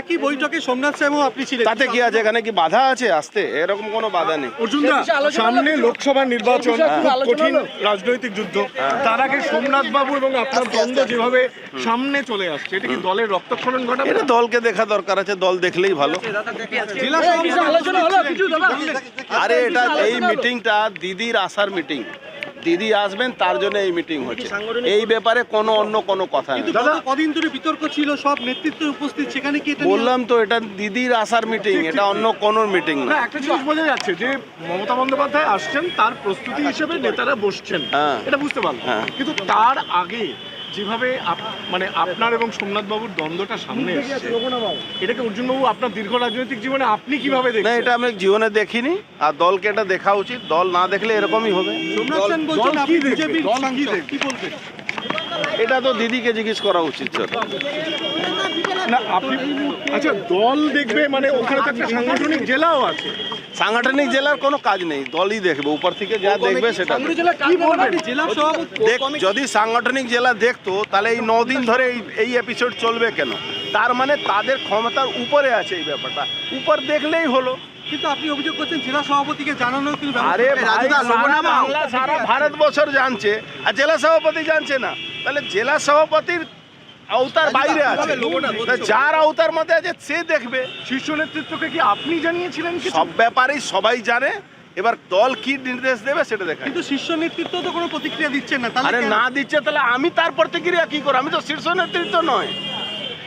একই বৈঠকে সোমনাথ আপনি ছিলেন। তাতে কি আছে? এখানে কি বাধা আছে আসতে? এরকম কোনো বাধা নেই। অর্জুনদা সামনে লোকসভা নির্বাচন কঠিন রাজনৈতিক যুদ্ধ। তার আগে সোমনাথ বাবু এবং আপনার দ্বন্দ্ব যেভাবে সামনে চলে আসছে এটা কি দলের রক্তক্ষরণ ঘটাবে? এটা দলকে দেখা দরকার আছে দল দেখলেই ভালো। আরে এটা এই মিটিংটা দিদির আসার মিটিং। দিদি আসবেন তার জন্য এই মিটিং হচ্ছে। এই ব্যাপারে কোনো অন্য কোনো কথা নেই। কদিন ধরে বিতর্ক ছিল সব নেতৃত্ব উপস্থিত সেখানে কি বললাম তো এটা দিদির আসার মিটিং এটা অন্য কোনো মিটিং না। একটা জিনিস বোঝা যাচ্ছে যে মমতা বন্দ্যোপাধ্যায় আসছেন তার প্রস্তুতি হিসেবে নেতারা বসছেন। হ্যাঁ। এটা বুঝতে পারলাম। হ্যাঁ। কিন্তু তার আগে যেভাবে আপ- মানে আপনার এবং সোমনাথ বাবুর দ্বন্দ্বটা সামনে এসেছে এটাকে অর্জুন বাবু আপনার দীর্ঘ রাজনৈতিক জীবনে আপনি কীভাবে না এটা আমি জীবনে দেখিনি আর দলকে এটা দেখা উচিত দল না দেখলে এরকমই হবে। এটা তো দিদিকে জিজ্ঞেস করা উচিত স্যার। না আপনি আচ্ছা দল দেখবে মানে ওখানে তো একটা সাংগঠনিক জেলাও আছে। সাংগঠনিক জেলার কোনো কাজ নেই দলই দেখবে উপর থেকে যা দেখবে সেটা দেখ যদি সাংগঠনিক জেলা দেখতো তাহলে এই নদিন ধরে এই এই এপিসোড চলবে কেন? তার মানে তাদের ক্ষমতার উপরে আছে এই ব্যাপারটা। উপর দেখলেই হলো। কিন্তু আপনি অভিযোগ করছেন জেলা সভাপতিকে জানানো কিন্তু আরে ভাই সারা জানছে। আর জেলা সভাপতি জানছে না। তাহলে জেলা সভাপতির আওতার বাইরে আছে? যার আওতার মধ্যে আছে সে দেখবে। শীর্ষ নেতৃত্বকে কি আপনি জানিয়েছিলেন সব ব্যাপারেই সবাই জানে। এবার দল কি নির্দেশ দেবে সেটা দেখা কিন্তু শীর্ষ নেতৃত্ব তো কোনো প্রতিক্রিয়া দিচ্ছেন না তাহলে আরে না দিচ্ছে তাহলে আমি তার প্রতিক্রিয়া কি করব? আমি তো শীর্ষ নেতৃত্ব নয়।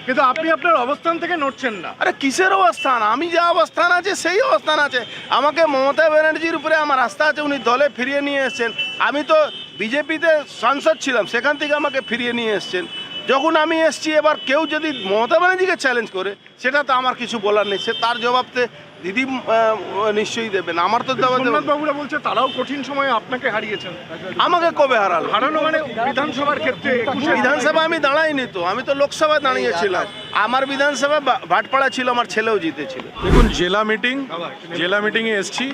কিন্তু আপনি আপনার অবস্থান থেকে নড়ছেন না। আরে কিসের অবস্থান? আমি যা অবস্থান আছে সেই অবস্থান আছে। আমাকে মমতা ব্যানার্জির উপরে আমার আস্থা আছে উনি দলে ফিরিয়ে নিয়ে এসেছেন। আমি তো বিজেপিতে সাংসদ ছিলাম সেখান থেকে আমাকে ফিরিয়ে নিয়ে এসেছেন। যখন আমি এসছি এবার কেউ যদি মমতা ব্যানার্জিকে চ্যালেঞ্জ করে সেটা তো আমার কিছু বলার নেই। সে তার জবাবতে দিদি নিশ্চয়ই দেবেন। আমার তো বাবুরা বলছে তারাও কঠিন সময়ে আপনাকে হারিয়েছেন। আমাকে কবে হারালো? হারানো মানে বিধানসভার ক্ষেত্রে বিধানসভা আমি দাঁড়াইনি তো আমি তো লোকসভায় দাঁড়িয়েছিলাম। আমার বিধানসভা বা- ভাটপাড়া ছিল আমার ছেলেও জিতেছিল। দেখুন জেলা মিটিং জেলা মিটিংয়ে এসছি।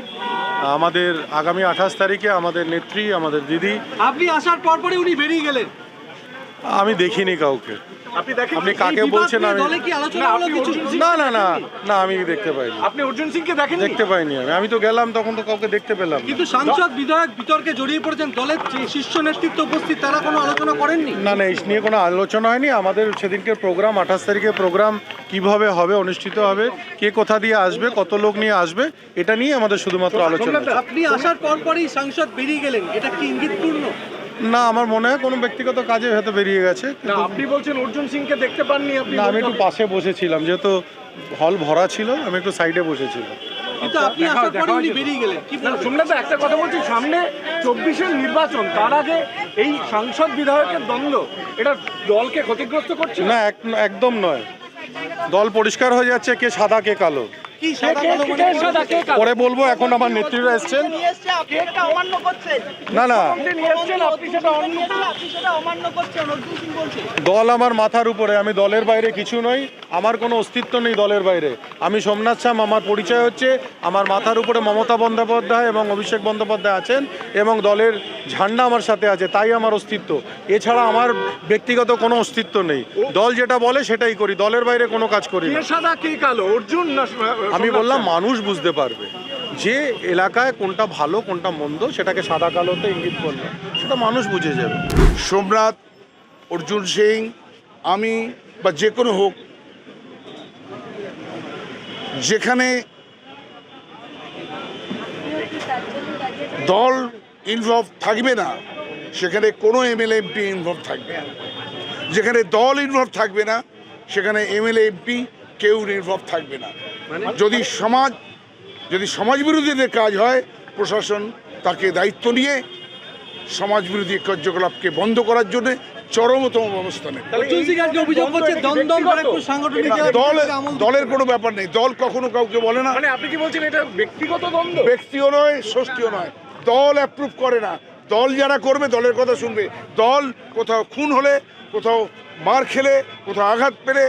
আমাদের আগামী আঠাশ তারিখে আমাদের নেত্রী আমাদের দিদি। আপনি আসার পর পরে উনি বেরিয়ে গেলেন। আমি দেখিনি কাউকে। আপনি দেখেন আপনি কাকে বলছেন আমি দলে কি আলোচনা না, না না না না আমি দেখতে পাইনি। আপনি অর্জুন সিংকে দেখেন দেখতে পাইনি আমি। আমি তো গেলাম তখন তো কাউকে দেখতে পেলাম কিন্তু সাংসদ বিধায়ক বিতর্কে জড়িয়ে পড়েছেন দলের শীর্ষ নেতৃত্ব উপস্থিত তারা কোনো আলোচনা করেননি? না না এই নিয়ে কোনো আলোচনা হয়নি। আমাদের সেদিনকে প্রোগ্রাম আঠাশ তারিখে প্রোগ্রাম কীভাবে হবে অনুষ্ঠিত হবে কে কোথা দিয়ে আসবে কত লোক নিয়ে আসবে এটা নিয়ে আমাদের শুধুমাত্র আলোচনা আপনি আসার পর পরই সাংসদ বেরিয়ে গেলেন। এটা কি ইঙ্গিতপূর্ণ? না আমার মনে হয় কোনো ব্যক্তিগত কাজে হয়তো বেরিয়ে গেছে না আপনি বলছেন অর্জুন সিংকে দেখতে পাননি আপনি না আমি একটু পাশে বসেছিলাম যেহেতু হল ভরা ছিল আমি একটু সাইডে বসেছিলাম। কিন্তু আপনি আসার পরে উনি বেরিয়ে গেলেন কি না বলবেন? একটা কথা বলছি সামনে চব্বিশের নির্বাচন তার আগে এই সাংসদ বিধায়কের দ্বন্দ্ব এটা দলকে ক্ষতিগ্রস্ত করছে? না এক- একদম নয়। দল পরিষ্কার হয়ে যাচ্ছে কে সাদা কে কালো। পরে বলব এখন আমার নেত্রীরা এসছেন। না না। দল আমার মাথার উপরে আমি দলের বাইরে কিছু নই। আমার কোনো অস্তিত্ব নেই দলের বাইরে। আমি সোমনাথ শ্যাম আমার পরিচয় হচ্ছে আমার মাথার উপরে মমতা বন্দ্যোপাধ্যায় এবং অভিষেক বন্দ্যোপাধ্যায় আছেন এবং দলের ঝান্ডা আমার সাথে আছে তাই আমার অস্তিত্ব। এছাড়া আমার ব্যক্তিগত কোনো অস্তিত্ব নেই। দল যেটা বলে সেটাই করি দলের বাইরে কোনো কাজ করি না। সাদা কে কালো? অর্জুন আমি বললাম মানুষ বুঝতে পারবে যে এলাকায় কোনটা ভালো কোনটা মন্দ সেটাকে সাদা কালোতে ইঙ্গিত করলে সেটা মানুষ বুঝে যাবে। সোমনাথ অর্জুন সিং আমি বা যে কোনো হোক যেখানে দল ইনভলভ থাকবে না সেখানে কোনো এমএলএ এমপি ইনভলভ থাকবে না। যেখানে দল ইনভলভ থাকবে না সেখানে এমএলএ এমপি কেউ ইনভলভ থাকবে না। যদি সমাজ যদি সমাজ বিরোধীদের কাজ হয় প্রশাসন তাকে দায়িত্ব নিয়ে সমাজ বিরোধী কার্যকলাপকে বন্ধ করার জন্য চরমতম দিচ্ছে। দলের কোনো ব্যাপার নেই। দল কখনো কাউকে বলে না। মানে আপনি কি বলছেন এটা ব্যক্তিগত দ্বন্দ্ব? ব্যক্তিও নয় ষষ্ঠীও নয়। দল অ্যাপ্রুভ করে না। দল যারা করবে দলের কথা শুনবে। দল কোথাও খুন হলে কোথাও মার খেলে কোথাও আঘাত পেলে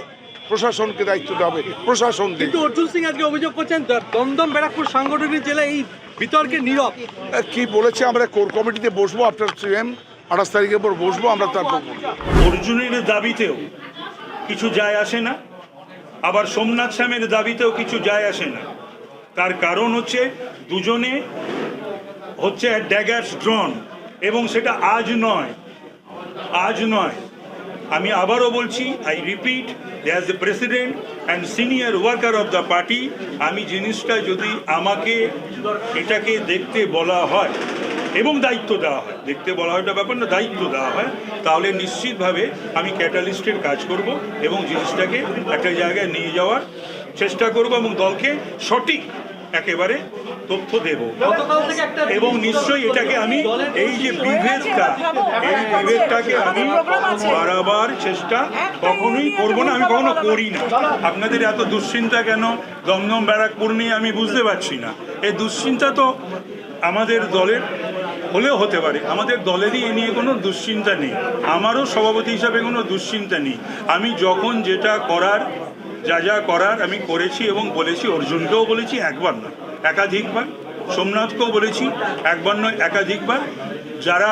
প্রশাসনকে দায়িত্ব দেওয়া হবে। প্রশাসন কিন্তু অর্জুন সিং আজকে অভিযোগ করছেন দমদম ব্যারাকপুর সাংগঠনিক জেলা এই বিতর্কে নীরব। কি বলেছে? আমরা কোর কমিটিতে বসবো আপনার সিএম। আঠাশ তারিখের পর বসবো, আমরা তারপর অর্জুনের দাবিতেও কিছু যায় আসে না, আবার সোমনাথ শ্যামের দাবিতেও কিছু যায় আসে না। তার কারণ হচ্ছে দুজনে হচ্ছে ড্যাগার্স ড্রন এবং সেটা আজ নয় আজ নয়। আমি আবারও বলছি I repeat as the president and senior worker of the party আমি জিনিসটা যদি আমাকে, এটাকে দেখতে বলা হয় এবং দায়িত্ব দেওয়া হয়। দেখতে বলা হয়টা ব্যাপার না দায়িত্ব দেওয়া হয়। তাহলে নিশ্চিতভাবে আমি ক্যাটালিস্টের কাজ করব এবং জিনিসটাকে একটা জায়গায় নিয়ে যাওয়ার চেষ্টা করব এবং দলকে সঠিক একেবারে তথ্য দেব। এবং নিশ্চয়ই এটাকে আমি এই যে বিভেদটা এই বিভেদটাকে আমি বাড়াবার চেষ্টা কখনোই করব না আমি কখনো করি না। আপনাদের এত দুশ্চিন্তা কেন? দমদম ব্যারাকপুর নিয়ে আমি বুঝতে পারছি না। এই দুশ্চিন্তা তো আমাদের দলের হলেও হতে পারে। আমাদের দলেরই এ নিয়ে কোনো দুশ্চিন্তা নেই। আমারও সভাপতি হিসাবে কোনো দুশ্চিন্তা নেই। আমি যখন যেটা করার, যা যা করার আমি করেছি এবং বলেছি, অর্জুনকেও বলেছি একবার না একাধিকবার, সোমনাথকেও বলেছি একবার নয়, একাধিকবার। যারা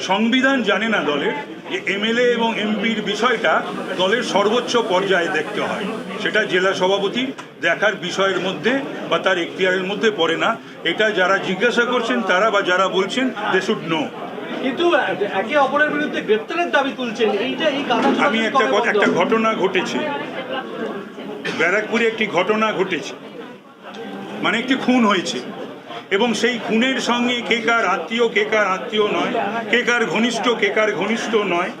সংবিধান জানে না দলের যে এমএলএ এবং এমপির বিষয়টা দলের সর্বোচ্চ পর্যায়ে দেখতে হয়। সেটা জেলা সভাপতি দেখার বিষয়ের মধ্যে বা তার এখতিয়ারের মধ্যে পড়ে না। এটা যারা জিজ্ঞাসা করছেন তারা বা যারা বলছেন দে শুড নো কিন্তু একে অপরের বিরুদ্ধে গ্রেপ্তারের দাবি তুলছেন। এইটা এই আমি একটা একটা ঘটনা ঘটেছে। ব্যারাকপুরে একটি ঘটনা ঘটেছে। মানে একটি খুন হয়েছে। এবং সেই খুনের সঙ্গে কে কার আত্মীয় কে কার আত্মীয় নয় কে কার ঘনিষ্ঠ কে কার ঘনিষ্ঠ নয়।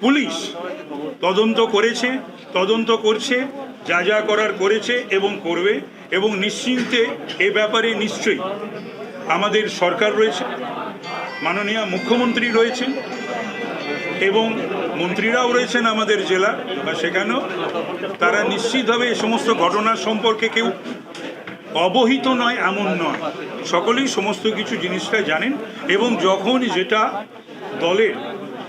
পুলিশ তদন্ত করেছে তদন্ত করছে যা যা করার করেছে এবং করবে এবং নিশ্চিন্তে এ ব্যাপারে নিশ্চয়ই আমাদের সরকার রয়েছে মাননীয় মুখ্যমন্ত্রী রয়েছেন এবং মন্ত্রীরাও রয়েছেন আমাদের জেলা বা সেখানেও। তারা নিশ্চিতভাবে এই সমস্ত ঘটনা সম্পর্কে কেউ অবহিত নয়, এমন নয়। সকলেই সমস্ত কিছু জিনিসটা জানেন এবং যখন যেটা দলের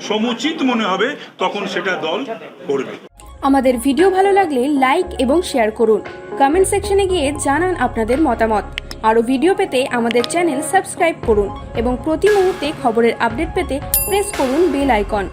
সমুচিত মনে হবে, তখন সেটা দল করবে। আমাদের ভিডিও ভালো লাগলে লাইক এবং শেয়ার করুন। কমেন্ট সেকশনে গিয়ে জানান আপনাদের মতামত। আরও ভিডিও পেতে আমাদের চ্যানেল সাবস্ক্রাইব করুন এবং প্রতি মুহূর্তে খবরের আপডেট পেতে প্রেস করুন বেল আইকন।